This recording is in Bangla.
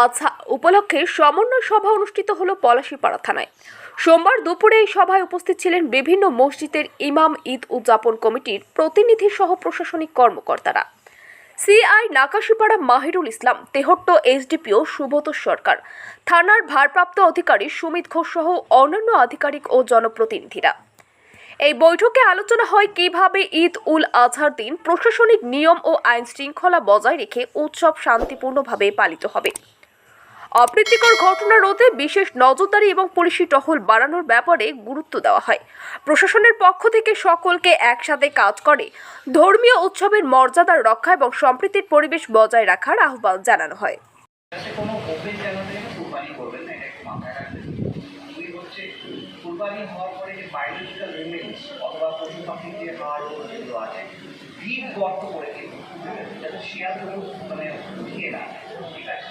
আজহা উপলক্ষে সমন্বয় সভা অনুষ্ঠিত হলো পলাশীপাড়া থানায়। সোমবার দুপুরে এই সভায় উপস্থিত ছিলেন বিভিন্ন মসজিদের ইমাম ঈদ উদযাপন কমিটির প্রতিনিধি সহ প্রশাসনিক কর্মকর্তারা। সিআই নাকাশিপাড়া মাহিরুল ইসলাম, তেহট্ট এসডিপিও সুব্রত সরকার, থানার ভারপ্রাপ্ত অধিকারী সুমিত ঘোষ সহ অন্যান্য আধিকারিক ও জনপ্রতিনিধিরা। এই বৈঠকে আলোচনা হয় কীভাবে ঈদ উল আজহার দিন প্রশাসনিক নিয়ম ও আইন শৃঙ্খলা বজায় রেখে উৎসব শান্তিপূর্ণভাবে পালিত হবে। অপ্রীতিকর ঘটনা রোধে বিশেষ নজরদারি এবং পুলিশি টহল বাড়ানোর ব্যাপারে গুরুত্ব দেওয়া হয়। প্রশাসনের পক্ষ থেকে সকলকে একসাথে কাজ করে ধর্মীয় উৎসবের মর্যাদা রক্ষা এবং সম্প্রীতির পরিবেশ বজায় রাখার আহ্বান জানানো হয়। মানে উঠিয়ে না যায়। ঠিক আছে